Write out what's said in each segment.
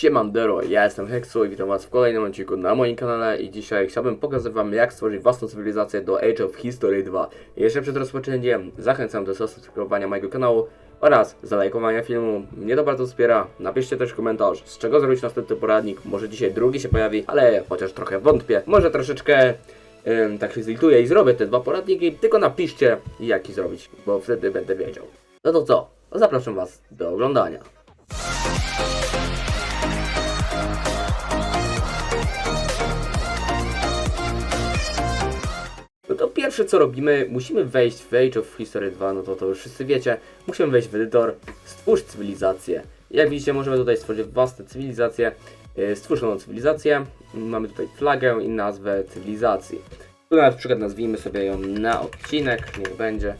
Siemandero, ja jestem Hexu i witam was w kolejnym odcinku na moim kanale i dzisiaj chciałbym pokazać wam jak stworzyć własną cywilizację do Age of History 2. Jeszcze przed rozpoczęciem zachęcam do subskrybowania mojego kanału oraz zalajkowania filmu. Mnie to bardzo wspiera. Napiszcie też komentarz, z czego zrobić następny poradnik. Może dzisiaj drugi się pojawi, ale chociaż trochę wątpię. Może troszeczkę ym, tak się zlituję i zrobię te dwa poradniki, tylko napiszcie jaki zrobić, bo wtedy będę wiedział. No to co? Zapraszam was do oglądania. Pierwsze co robimy, musimy wejść w Age of History 2, no to to już wszyscy wiecie. Musimy wejść w edytor, stwórz cywilizację. Jak widzicie możemy tutaj stworzyć własne cywilizacje. Yy, Stwórz nową cywilizację. Mamy tutaj flagę i nazwę cywilizacji. Tu na przykład nazwijmy sobie ją na odcinek, niech będzie.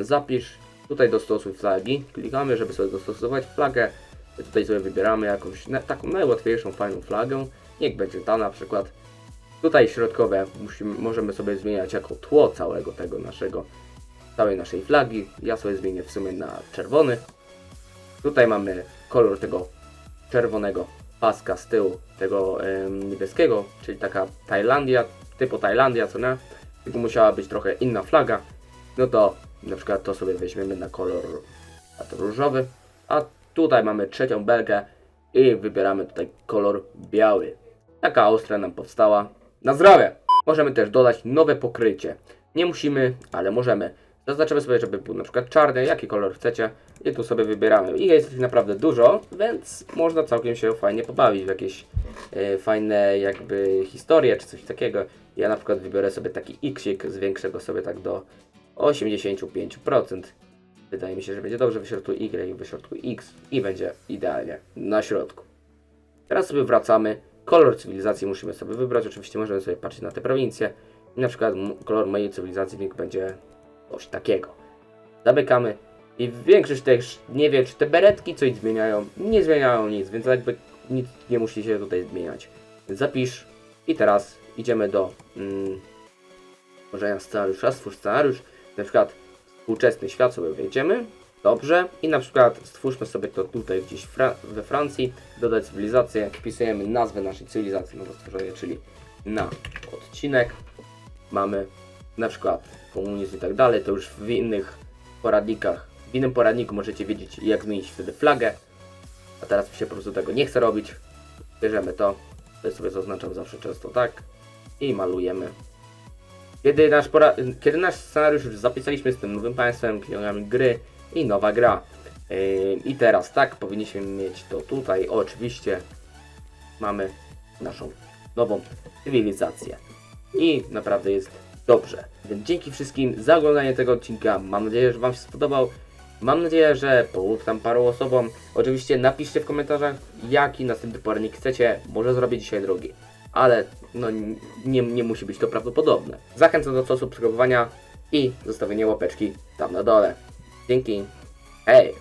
Zapisz, tutaj dostosuj flagi. Klikamy, żeby sobie dostosować flagę. Tutaj sobie wybieramy jakąś taką najłatwiejszą, fajną flagę. Niech będzie ta na przykład. Tutaj środkowe musimy, możemy sobie zmieniać jako tło całego tego naszego, całej naszej flagi. Ja sobie zmienię w sumie na czerwony. Tutaj mamy kolor tego czerwonego paska z tyłu, tego em, niebieskiego, czyli taka Tajlandia, typu Tajlandia, co nie? Tylko musiała być trochę inna flaga. No to na przykład to sobie weźmiemy na kolor a to różowy. A tutaj mamy trzecią belkę i wybieramy tutaj kolor biały. Taka ostra nam powstała. Na zdrowie! Możemy też dodać nowe pokrycie. Nie musimy, ale możemy. Zaznaczymy sobie, żeby był na przykład czarny, jaki kolor chcecie i tu sobie wybieramy. I jest ich naprawdę dużo, więc można całkiem się fajnie pobawić w jakieś e, fajne jakby historie czy coś takiego. Ja na przykład wybiorę sobie taki xik, zwiększę go sobie tak do 85%. Wydaje mi się, że będzie dobrze w środku Y w środku X i będzie idealnie na środku. Teraz sobie wracamy. Kolor cywilizacji musimy sobie wybrać. Oczywiście możemy sobie patrzeć na te prowincje. I na przykład kolor mojej cywilizacji niech będzie coś takiego. Zamykamy. I większość też nie wie, czy te beretki coś zmieniają. Nie zmieniają nic, więc jakby nic nie musi się tutaj zmieniać. Zapisz. I teraz idziemy do mm, tworzenia scenariusza. Stwórz scenariusz. Na przykład współczesny świat sobie wejdziemy. Dobrze. I na przykład stwórzmy sobie to tutaj gdzieś Fra we Francji. Dodać cywilizację. Wpisujemy nazwę naszej cywilizacji na stworzenie, czyli na odcinek. Mamy na przykład komunizm i tak dalej. To już w innych poradnikach. W innym poradniku możecie wiedzieć jak zmienić wtedy flagę. A teraz mi się po prostu tego nie chce robić. Bierzemy to. To sobie zaznaczam zawsze często tak. I malujemy kiedy nasz, pora- kiedy nasz scenariusz już zapisaliśmy z tym nowym państwem, klikamy gry i nowa gra. Yy, I teraz tak, powinniśmy mieć to tutaj. Oczywiście mamy naszą nową cywilizację. I naprawdę jest dobrze. Więc dzięki wszystkim za oglądanie tego odcinka. Mam nadzieję, że Wam się spodobał. Mam nadzieję, że pomógł tam paru osobom. Oczywiście napiszcie w komentarzach, jaki następny poradnik chcecie. Może zrobię dzisiaj drugi. Ale no nie, nie musi być to prawdopodobne. Zachęcam do subskrybowania i zostawienia łapeczki tam na dole. Dzięki. Hej!